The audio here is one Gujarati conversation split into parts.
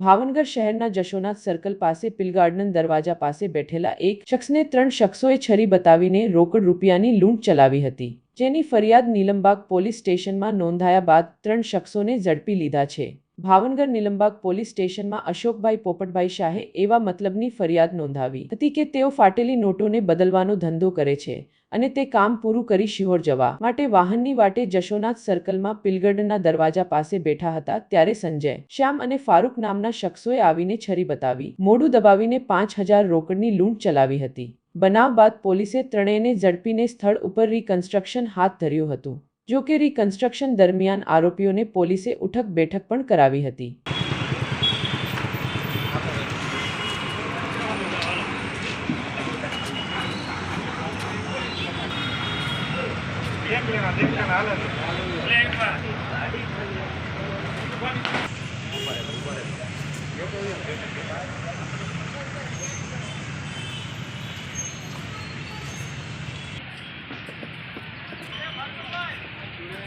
ભાવનગર શહેરના જશોનાથ સર્કલ પાસે પિલગાર્ડન દરવાજા પાસે બેઠેલા એક શખ્સને ત્રણ શખ્સોએ છરી બતાવીને રોકડ રૂપિયાની લૂંટ ચલાવી હતી. જેની ફરિયાદ નીલમબાગ પોલીસ સ્ટેશનમાં નોંધાયા બાદ ત્રણ શખ્સોને ઝડપી લીધા છે. ભાવનગર નિલંબાગ પોલીસ સ્ટેશનમાં અશોકભાઈ પોપટભાઈ શાહે એવા મતલબની ફરિયાદ નોંધાવી હતી કે તેઓ ફાટેલી નોટોને બદલવાનો ધંધો કરે છે અને તે કામ પૂરું કરી શિહોર જવા માટે વાહનની વાટે જશોનાથ સર્કલમાં પિલગઢના દરવાજા પાસે બેઠા હતા ત્યારે સંજય, શ્યામ અને ફારૂક નામના શખ્સોએ આવીને છરી બતાવી. મોઢું દબાવીને પાંચ હજાર રોકડની લૂંટ ચલાવી હતી. બનાવ બાદ પોલીસે ત્રણેયને ઝડપીને સ્થળ ઉપર રિકન્સ્ટ્રક્શન હાથ ધર્યું હતું. જો કે રિકન્સ્ટ્રક્શન દરમિયાન આરોપીઓને પોલીસે ઉઠક બેઠક પણ કરાવી હતી Thank.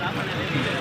¿verdad?